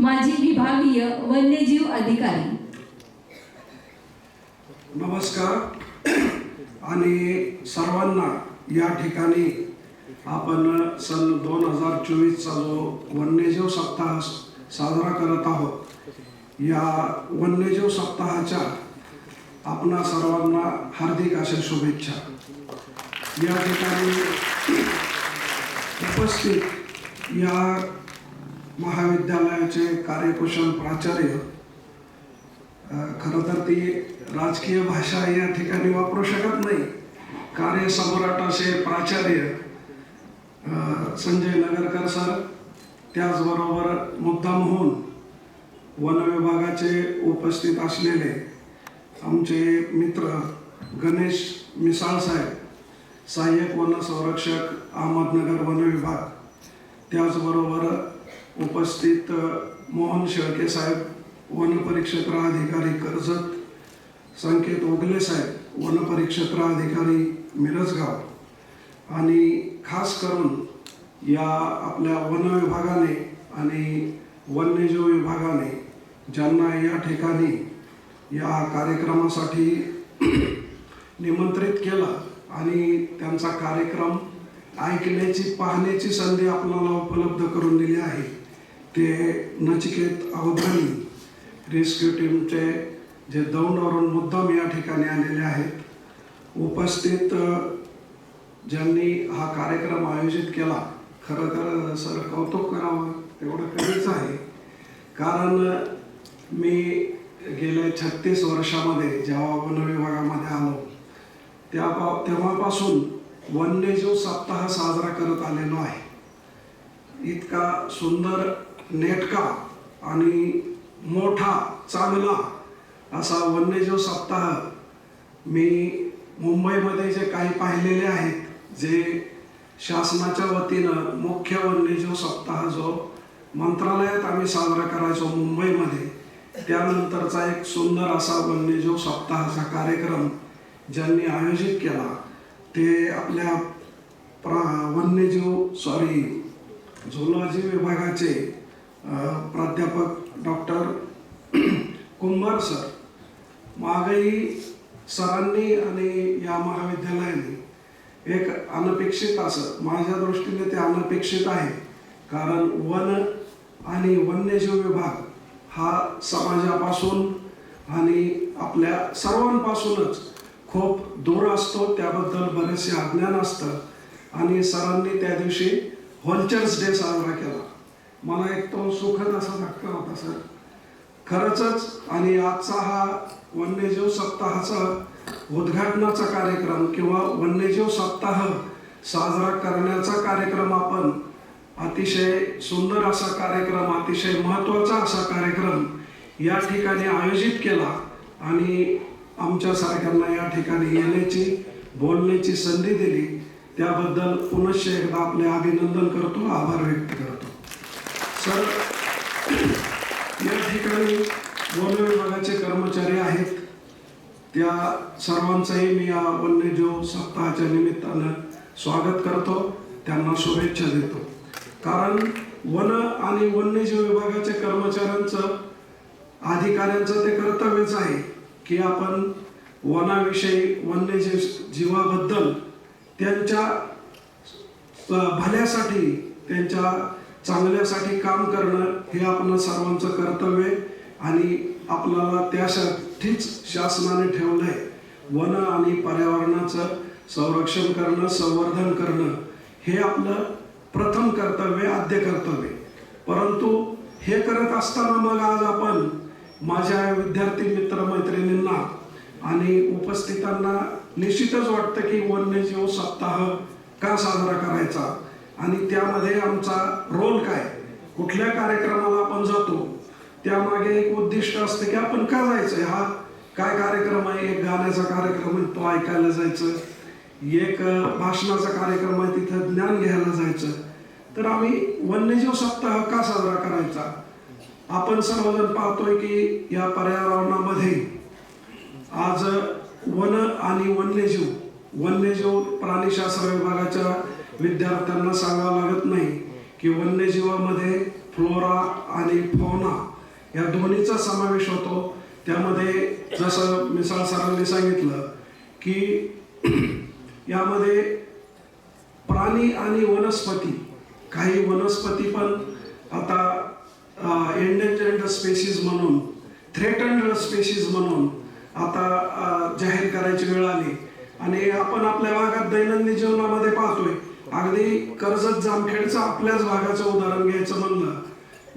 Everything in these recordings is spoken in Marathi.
माजी विभागीय वन्यजीव अधिकारी. नमस्कार. आणि सर्वांना या ठिकाणी आपण सन दोन हजार चोवीसचा जो वन्यजीव सप्ताह साजरा करत आहोत या वन्यजीव सप्ताहाच्या आपणा सर्वांना हार्दिक अशा शुभेच्छा. या ठिकाणी उपस्थित या महाविद्यालयाचे कार्यकुशल प्राचार्य खरं तर ती राजकीय भाषा या ठिकाणी वापरू शकत नाही. कार्य सम्राट असे प्राचार्य संजय नगरकर सर त्याचबरोबर मुद्दाम होऊन वन विभागाचे उपस्थित असलेले आमचे मित्र गणेश मिसाळ साहेब सहाय्यक वन संरक्षक अहमदनगर वन विभाग त्याचबरोबर उपस्थित मोहन शेळके साहेब वनपरिक्षेत्र अधिकारी कर्जत संकेत ओगले साहेब वनपरिक्षेत्र अधिकारी मिरजगाव. आणि खास करून या आपल्या वन विभागाने आणि वन्यजीव विभागाने ज्यांना या ठिकाणी या कार्यक्रमासाठी निमंत्रित केलं आणि त्यांचा कार्यक्रम ऐकण्याची पाहण्याची संधी आपल्याला उपलब्ध करून दिली आहे. ते नचिकेत अवधानी रेस्क्यू टीमचे जे दौंडवरून मुद्दाम या ठिकाणी आलेले आहेत उपस्थित ज्यांनी हा कार्यक्रम आयोजित केला खरं तर सर कौतुक करावं तेवढं कमीच आहे. कारण मी गेल्या छत्तीस वर्षामध्ये जेव्हा वन विभागामध्ये आलो त्या तेव्हापासून वन्यजीव सप्ताह साजरा करत आलेलो आहे. इतका सुंदर नेटका आणि मोठा चांगला असा वन्यजीव सप्ताह मी मुंबईमध्ये जे काही पाहिलेले आहेत जे शासनाच्या वतीनं मुख्य वन्यजीव सप्ताह जो मंत्रालयात आम्ही साजरा करायचो मुंबईमध्ये त्यानंतरचा एक सुंदर असा वन्यजीव सप्ताहाचा कार्यक्रम ज्यांनी आयोजित केला ते आपल्या प्रा वन्यजीव सॉरी झोलॉजी विभागाचे प्राध्यापक डॉक्टर कुंभार सर मागही सरांनी आणि या महाविद्यालयाने एक अनपेक्षित असं माझ्या दृष्टीने ते अनपेक्षित आहे. कारण वन आणि वन्यजीव विभाग हा समाजापासून आणि आपल्या सर्वांपासूनच खूप दूर असतो त्याबद्दल बरेचसे अज्ञान असतं. आणि सरांनी त्या दिवशी व्हॉल्चर्स डे साजरा केला. मला एक तो सुखद असा धक्का होता सर. खरंच आणि आजचा हा वन्यजीव सप्ताहाचा उद्घाटनाचा कार्यक्रम किंवा वन्यजीव सप्ताह साजरा करण्याचा कार्यक्रम आपण अतिशय सुंदर असा कार्यक्रम अतिशय महत्त्वाचा असा कार्यक्रम या ठिकाणी आयोजित केला आणि आमच्यासारख्यांना या ठिकाणी येण्याची बोलण्याची संधी दिली. त्याबद्दल पुनश्च एकदा आपले अभिनंदन करतो आभार व्यक्त करतो. सर या ठिकाणी वन विभागाचे कर्मचारी आहेत. त्या सर्वांचंही मी या वन्यजीव सप्ताहाच्या निमित्तानं स्वागत करतो. त्यांना शुभेच्छा देतो. कारण वन आणि वन्यजीव विभागाच्या कर्मचाऱ्यांचं अधिकाऱ्यांचं ते कर्तव्यच आहे की आपण वनाविषयी वन्यजीव जीवाबद्दल त्यांच्या भल्यासाठी त्यांच्या चांगल्यासाठी काम करणं हे आपण सर्वांचं कर्तव्य आणि आपल्याला त्यासाठीच शासनाने ठेवलं आहे वन आणि पर्यावरणाचं संरक्षण करणं संवर्धन करणं हे आपलं प्रथम कर्तव्य आद्य कर्तव्य परंतु हे करत असताना मग आज आपण माझ्या विद्यार्थी मित्र मैत्रिणींना आणि उपस्थितांना निश्चितच वाटतं की वन्यजीव सप्ताह का साजरा करायचा? आणि त्यामध्ये आमचा रोल काय? कुठल्या कार्यक्रमाला आपण जातो? त्यामागे एक उद्दिष्ट असतं की आपण का जायचंय? हा काय कार्यक्रम आहे? एक गाण्याचा कार्यक्रम आहे तो ऐकायला जायचं. एक भाषणाचा कार्यक्रम आहे तिथं ज्ञान घ्यायला जायचं. तर आम्ही वन्यजीव सप्ताह का साजरा करायचा? आपण सर्वजण पाहतोय की या पर्यावरणामध्ये आज वन आणि वन्यजीव वन्यजीव प्राणीशास्त्र विभागाच्या विद्यार्थ्यांना सांगावं लागत नाही की वन्यजीवामध्ये फ्लोरा आणि फौना या दोन्हीचा समावेश होतो. त्यामध्ये जसं मिसाळ सरांनी सांगितलं की यामध्ये प्राणी आणि वनस्पती काही वनस्पती पण आता एंडेंजर्ड स्पेसीज म्हणून थ्रेटन्ड स्पेसीज म्हणून आता जाहीर करायची वेळ आली. आणि आपण आपल्या भागात दैनंदिन जीवनामध्ये पाहतोय अगदी कर्जत जामखेडचं आपल्याच भागाचं उदाहरण घ्यायचं म्हणलं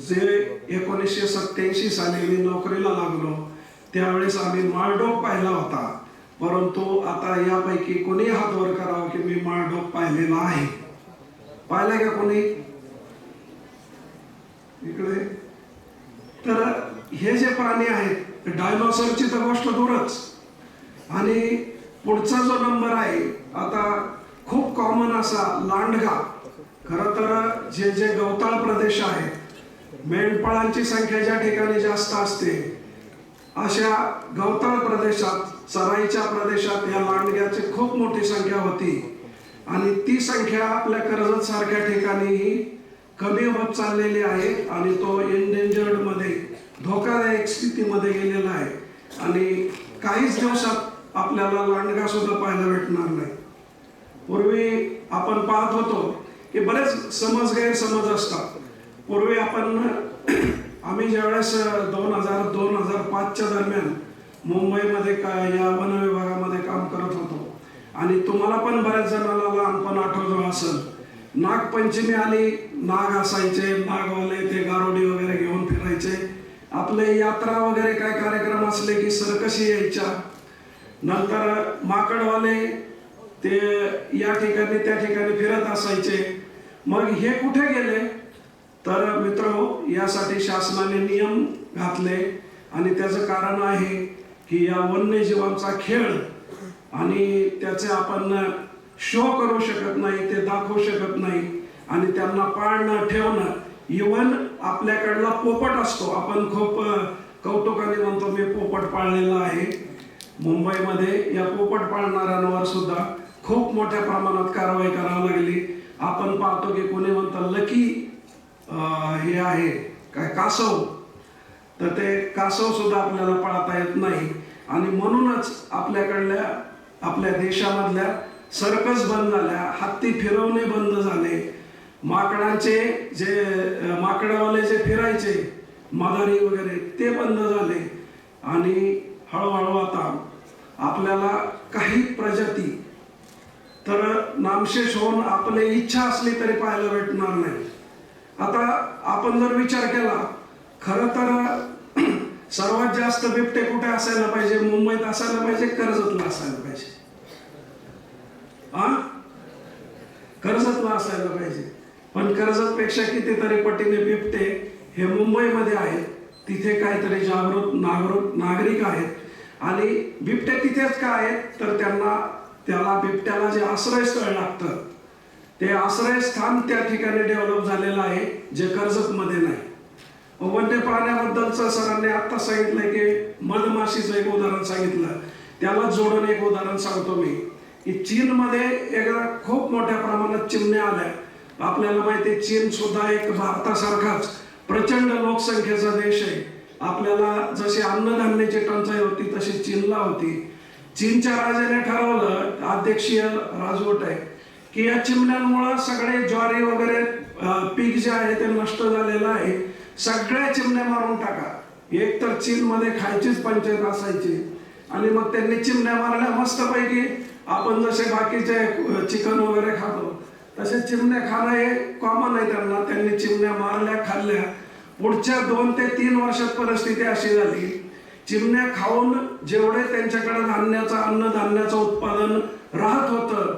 जे एकोणीसशे सत्याऐंशी साली मी नोकरीला लागलो त्यावेळेस आम्ही माळडोक पाहिला होता. परंतु आता यापैकी कोणी हात वर करावं की मी माळडोक पाहिलेला आहे. पाहिलाय का कोणी? इकडे. तर हे जे प्राणी आहेत डायनोसरची तर गोष्ट दूरच. आणि पुढचा जो नंबर आहे आता खूप कॉमन असा लांडगा. खर तर जे जे गवताळ प्रदेश आहेत मेंढपाळांची संख्या ज्या ठिकाणी जास्त असते अशा गवताळ प्रदेशात चराईच्या प्रदेशात या लांडग्याची खूप मोठी संख्या होती. आणि ती संख्या आपल्या कर्जत सारख्या ठिकाणीही कमी होत चाललेली आहे आणि तो एंडेंजर्डमध्ये धोकादायक स्थितीमध्ये गेलेला आहे. आणि काहीच दिवसात आपल्याला लांडगा सुद्धा पाहायला भेटणार नाही. पूर्वी आपण पाहत होतो की बरेच समज गैरसमज असतात. पूर्वी आपण आम्ही ज्यावेळेस दोन हजार दोन हजार पाचच्या दरम्यान मुंबईमध्ये का या वन विभागामध्ये काम करत होतो. आणि तुम्हाला पण बऱ्याच जणांना लहानपण आठवतो असेल. नागपंचमी आली नाग असायचे नागवाले ते गारोडी वगैरे घेऊन फिरायचे. आपले यात्रा वगैरे काय कार्यक्रम असले की सरकशी यायच्या. नंतर माकडवाले ते या ठिकाणी त्या ठिकाणी फिरत असायचे. मग हे कुठे गेले? तर मित्र यासाठी शासनाने नियम घातले. आणि त्याचं कारण आहे की या वन्यजीवांचा खेळ आणि त्याचे आपण शो करू शकत नाही ते दाखवू शकत नाही. आणि त्यांना पाळणं ठेवणं इवन आपल्याकडला पोपट असतो. आपण खूप कौतुकाने म्हणतो मी पोपट पाळलेला आहे. मुंबईमध्ये या पोपट पाळणाऱ्यांवर सुद्धा खूप मोठ्या प्रमाणात कारवाई करावी लागली. आपण पाहतो की कोणी म्हणतात लकी हे आहे काय कासव? तर ते कासव सुद्धा आपल्याला पाळता येत नाही. आणि म्हणूनच आपल्याकडल्या आपल्या देशामधल्या सर्कस बंद झाल्या हत्ती फिरवणे बंद झाले. माकडांचे जे अं, माकडवाले जे फिरायचे मदारी वगैरे ते बंद झाले. आणि हळूहळू आता आपल्याला काही प्रजाती तर नामशेष होऊन आपली इच्छा असली तरी पाहायला भेटणार नाही. आता आपण जर विचार केला खर तर सर्वात जास्त बिबटे कुठे असायला पाहिजे? मुंबईत असायला पाहिजे कर्जतला असायला पाहिजे? हा? कर्जतला असायला पाहिजे. पण कर्जतपेक्षा कितीतरी पटीने बिबटे हे मुंबईमध्ये आहेत. तिथे काहीतरी जागृत नागरिक नागरिक आहेत. आणि बिबटे तिथेच का आहेत? तर त्यांना त्याला बिबट्याला जे आश्रयस्थळ लागतं ते आश्रयस्थान त्या ठिकाणी डेव्हलप झालेलं आहे जे कर्जतमध्ये नाही. वन्य प्राण्याबद्दलचं सरांनी आता सांगितलंय की मधमाशीचं एक उदाहरण सांगितलं. त्याला जोडून एक उदाहरण सांगतो मी. की चीनमध्ये एकदा खूप मोठ्या प्रमाणात चिमण्या आल्या. आपल्याला माहिती आहे चीन सुद्धा एक भारतासारखाच प्रचंड लोकसंख्येचा देश आहे. आपल्याला जशी अन्नधान्याची टंचाई होती तशी चीनला होती. चीनच्या राजाने ठरवलं अध्यक्षीय राजवट आहे. की या चिमण्यांमुळं सगळे ज्वारी वगैरे पीक जे आहे ते नष्ट झालेलं आहे. सगळ्या चिमण्या मारून टाका. एक तर चीनमध्ये खायचीच पंचायत असायची. आणि मग त्यांनी चिमण्या मारल्या मस्तपैकी. आपण जसे बाकीचे चिकन वगैरे खातो तसे चिमण्या खाणं हे कॉमन आहे त्यांना. त्यांनी चिमण्या मारल्या खाल्ल्या. पुढच्या दोन ते तीन वर्षात परिस्थिती अशी झाली. चिमण्या खाऊन जेवढे त्यांच्याकडे धान्याचं अन्नधान्याचं उत्पादन राहत होतं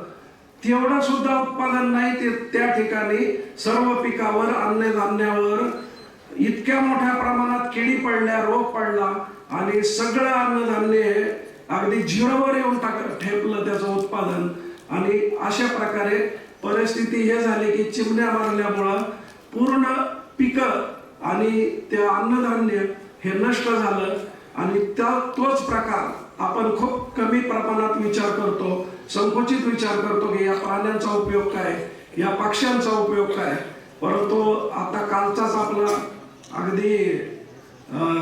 तेवढं सुद्धा उत्पादन नाही ते त्या ठिकाणी सर्व पिकावर अन्नधान्यावर इतक्या मोठ्या प्रमाणात किडी पडल्या रोग पडला आणि सगळं अन्नधान्य हे अगदी झिरोवर येऊन टाक ठेपलं त्याचं उत्पादन. आणि अशा प्रकारे परिस्थिती हे झाली की चिमण्या मारल्यामुळं पूर्ण पिकं आणि ते अन्नधान्य हे नष्ट झालं. आणि त्या तोच प्रकार आपण खूप कमी प्रमाणात विचार करतो संकुचित विचार करतो की या प्राण्यांचा उपयोग काय या पक्ष्यांचा उपयोग काय. परंतु आता कालचाच आपला अगदी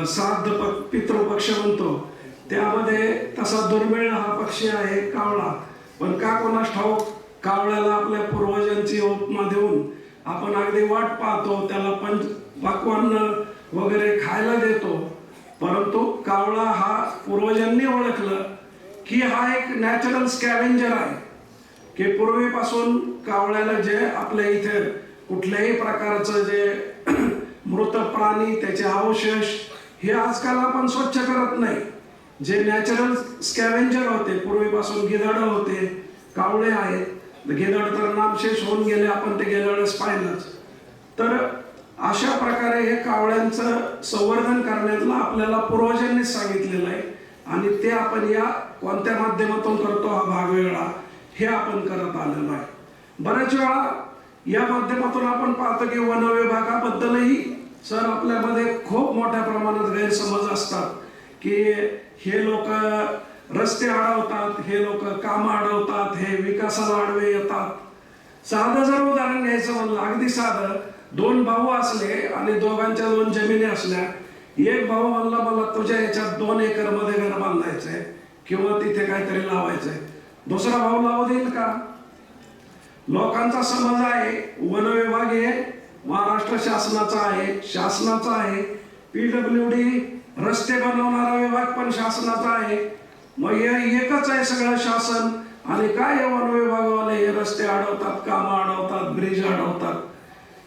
श्राद्ध प- पितृपक्ष म्हणतो. त्यामध्ये तसा दुर्मिळ हा पक्षी आहे कावळा. पण का कोणास ठाऊक कावळ्याला आपल्या पूर्वजांची उपमा देऊन आपण अगदी वाट पाहतो त्याला पंच पक्वान्न वगैरे खायला देतो. परंतु कावळा हा पूर्वजांनी ओळखलं की हा एक नॅचरल स्कॅव्हेंजर आहे की पूर्वीपासून कावळ्याला जे आपल्या इथे कुठल्याही प्रकारचं जे मृत प्राणी त्याचे अवशेष हे आजकाल आपण स्वच्छ करत नाही. जे नॅचरल स्कॅव्हेंजर होते पूर्वीपासून गिधाड होते कावळे आहेत. गिधाड तर नामशेष होऊन गेले आपण ते गेल्या वेळेस पाहिलंच. तर अशा प्रकारे हे कावळ्यांचं संवर्धन करण्यातलं आपल्याला पूर्वजांनीच सांगितलेलं आहे. आणि ते आपण या कोणत्या माध्यमातून करतो हा भाग वेगळा हे आपण करत आलेलो आहे. बऱ्याच वेळा या माध्यमातून आपण पाहतो की वन विभागाबद्दलही सर आपल्यामध्ये खूप मोठ्या प्रमाणात गैरसमज असतात की हे लोक रस्ते अडवतात हे लोक कामं अडवतात हे विकासाला आडवे येतात. साधं जर उदाहरण घ्यायचं म्हणलं अगदी साधं दोन भाऊ असले आणि दोघांच्या दोन जमिनी असल्या एक भाऊ म्हणला मला तुझ्या याच्यात दोन एकरमध्ये घर बांधायचंय किंवा तिथे काहीतरी लावायचंय. दुसरा भाऊ लावू देईल का? लोकांचा समज आहे वन विभाग हे महाराष्ट्र शासनाचा आहे शासनाचा आहे पीडब्ल्यू डी रस्ते बनवणारा विभाग पण शासनाचा आहे. मग हे एकच आहे सगळं शासन. आणि काय वन विभागवाले हे रस्ते अडवतात कामं अडवतात ब्रिज अडवतात?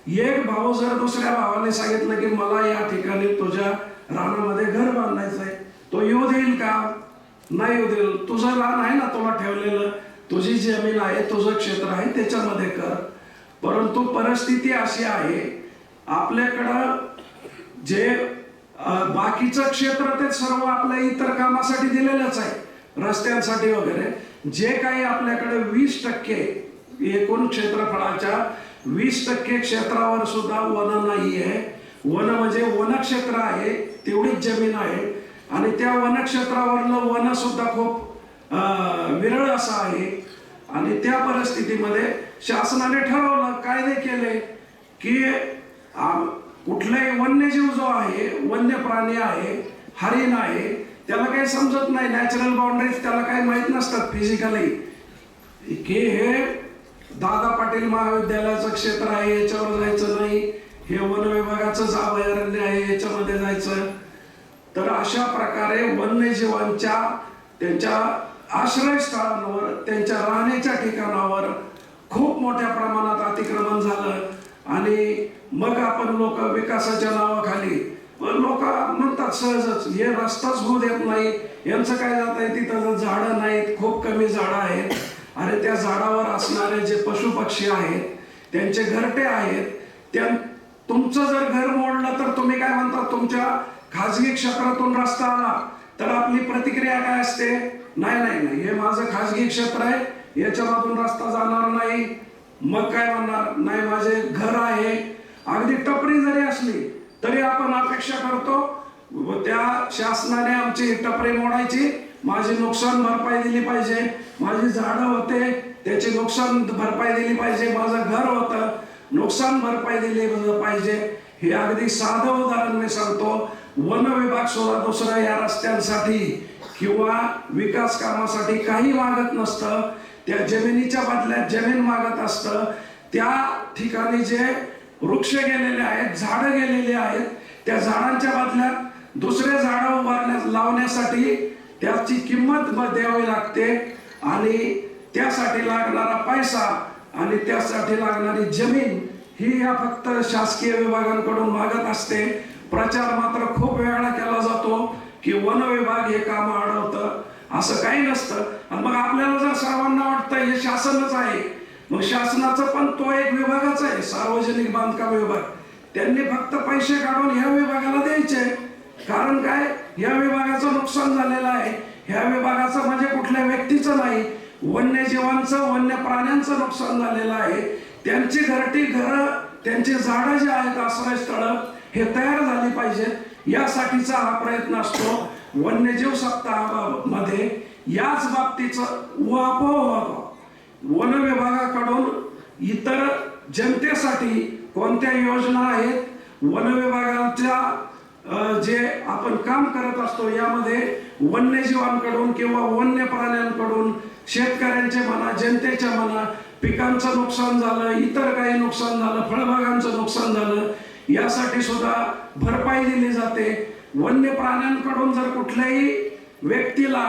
एक भाऊ जर दुसऱ्या भावाने सांगितलं की मला या ठिकाणी तुझ्या रानामध्ये घर बांधायचं आहे तो येऊ देईल का? नाही येऊ देईल. तुझं रान आहे ना तुला ठेवलेलं? तुझी जमीन आहे तुझं क्षेत्र आहे त्याच्यामध्ये कर. परंतु परिस्थिती अशी आहे आपल्याकडं जे बाकीचं क्षेत्र ते सर्व आपल्या इतर कामासाठी दिलेलंच आहे रस्त्यांसाठी वगैरे. जे काही आपल्याकडे वीस टक्के एकूण क्षेत्रफळाच्या वीस टक्के क्षेत्रावर सुद्धा वन नाही आहे. वन म्हणजे वनक्षेत्र आहे तेवढीच जमीन आहे. आणि त्या वनक्षेत्रावरलं वन सुद्धा खूप विरळ असं आहे. आणि त्या परिस्थितीमध्ये शासनाने ठरवलं कायदे केले की कुठलाही वन्यजीव जो आहे वन्य प्राणी आहे हरिण आहे त्याला काही समजत नाही. नॅचरल बाउंड्रीज त्याला काही माहीत नसतात फिजिकली की हे दादा पाटील महाविद्यालयाचं क्षेत्र आहे याच्यावर जायचं नाही. हे वन विभागाचंच अभयारण्य आहे याच्यामध्ये जायचं. तर अशा प्रकारे वन्यजीवांच्या त्यांच्या आश्रयस्थळांवर त्यांच्या राहण्याच्या ठिकाणावर खूप मोठ्या प्रमाणात अतिक्रमण झालं. आणि मग आपण लोक विकासाच्या नावाखाली लोक म्हणतात सहजच हे रस्ताच होऊ देत नाही. यांचं काय जात आहे? तिथं झाडं नाहीत खूप कमी झाडं आहेत. अरे त्या झाडावर असणारे जे पशु पक्षी आहेत त्यांचे घरटे आहेत त्या तुमचं जर घर मोडलं तर तुम्ही काय म्हणता तुमच्या खाजगी क्षेत्रातून रस्ता आला तर आपली प्रतिक्रिया काय असते? नाही नाही नाही हे माझं खाजगी क्षेत्र आहे याच्यामधून रस्ता जाणार नाही. मग काय म्हणणार? नाही माझे घर आहे. अगदी टपरी जरी असली तरी आपण अपेक्षा करतो व त्या शासनाने आमची टपरी मोडायची माझी नुकसान भरपाई दिली पाहिजे. माझी झाडं होते त्याची नुकसान भरपाई दिली पाहिजे. माझं घर होतं नुकसान भरपाई दिली पाहिजे. हे अगदी साधं उदाहरण मी सांगतो. वन विभाग सुद्धा दुसरा या रस्त्यांसाठी किंवा विकास कामासाठी काही मागत नसतं. त्या जमिनीच्या बदल्यात जमीन मागत असतं. त्या ठिकाणी जे वृक्ष गेलेले आहेत झाडं गेलेली आहेत त्या झाडांच्या बदल्यात दुसरे झाडं उभारण्या लावण्यासाठी त्याची किंमत द्यावी लागते आणि त्यासाठी लागणारा पैसा आणि त्यासाठी लागणारी जमीन ही या फक्त शासकीय विभागांकडून मागत असते. प्रचार मात्र खूप वेळा केला जातो की वन विभाग हे काम अडवतं असं काही नसतं. आणि मग आपल्याला जर सर्वांना वाटतं हे शासनच आहे मग शासनाचं पण तो एक विभागच आहे सार्वजनिक बांधकाम विभाग. त्यांनी फक्त पैसे काढून ह्या विभागाला द्यायचे. कारण काय? या विभागाचं नुकसान झालेलं आहे. ह्या विभागाचं म्हणजे कुठल्या व्यक्तीचं नाही. वन्यजीवांचं वन्य प्राण्यांचं नुकसान झालेलं आहे. त्यांची घरटी घरं त्यांची झाडं जी आहेत आश्रयस्थळं हे तयार झाली पाहिजेत यासाठीचा हा प्रयत्न असतो. वन्यजीव सप्ताहामध्ये याच बाबतीचं उहापोह वन विभागाकडून इतर जनतेसाठी कोणत्या योजना आहेत? वन विभागाच्या जे आपण काम करत असतो यामध्ये वन्यजीवांकडून किंवा वन्य प्राण्यांकडून शेतकऱ्यांचे म्हणा जनतेच्या म्हणा पिकांचं नुकसान झालं इतर काही नुकसान झालं फळबागांचं नुकसान झालं यासाठी सुद्धा भरपाई दिली जाते. वन्य प्राण्यांकडून जर कुठल्याही व्यक्तीला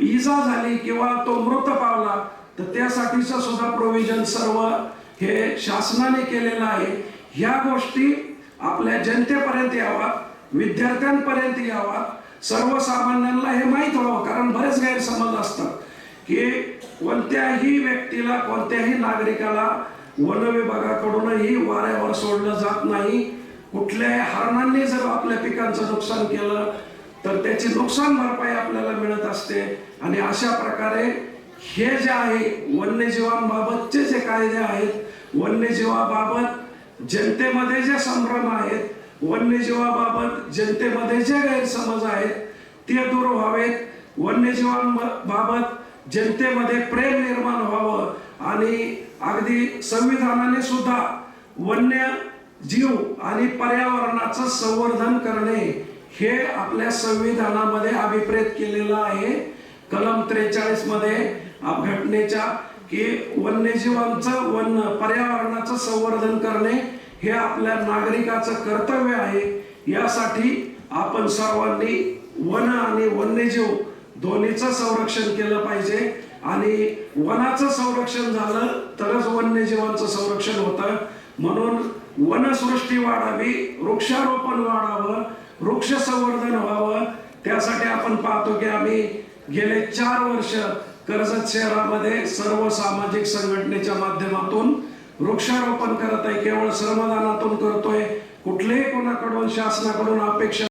इजा झाली किंवा तो मृत पावला तर त्यासाठीचं सुद्धा प्रोव्हिजन सर्व हे शासनाने केलेलं आहे. ह्या गोष्टी आपल्या जनतेपर्यंत याव्यात. विद्यार्थ्यांपर्यंत यावा. सर्वसामान्यांना हे माहीत व्हावं कारण बरेच गैरसमज असतात की कोणत्याही व्यक्तीला कोणत्याही नागरिकाला वन विभागाकडूनही वाऱ्यावर सोडलं जात नाही. कुठल्याही हरणांनी जर आपल्या पिकांचं नुकसान केलं तर त्याची नुकसान भरपाई आपल्याला मिळत असते. आणि अशा प्रकारे हे जे आहे वन्यजीवांबाबतचे जे कायदे आहेत वन्यजीवाबाबत जनतेमध्ये जे संभ्रम आहेत वन्यजीवाबाबत जनतेमध्ये जे गैरसमज आहेत ते दूर व्हावेत. वन्यजीवांबाबत जनतेमध्ये प्रेम निर्माण व्हावं आणि अगदी संविधानाने सुद्धा वन्य जीव आणि पर्यावरणाचं संवर्धन करणे हे आपल्या संविधानामध्ये अभिप्रेत केलेलं आहे. कलम त्रेचाळीसमध्ये घटनेच्या की वन्यजीवांचं वन पर्यावरणाचं संवर्धन करणे हे आपल्या नागरिकाचं कर्तव्य आहे. यासाठी आपण सर्वांनी वन आणि वन्यजीव दोन्हीचं संरक्षण केलं पाहिजे. आणि वनाचं संरक्षण झालं तरच वन्यजीवांचं संरक्षण होतं. म्हणून वनसृष्टी वाढावी वृक्षारोपण वाढावं वृक्ष संवर्धन व्हावं. त्यासाठी आपण पाहतो की आम्ही गेले चार वर्ष कर्जत शहरामध्ये सर्व सामाजिक संघटनेच्या माध्यमातून वृक्षारोपण करत आहे केवळ श्रमदानातून करतोय. कुठलेही कोणाकडून शासनाकडून अपेक्षा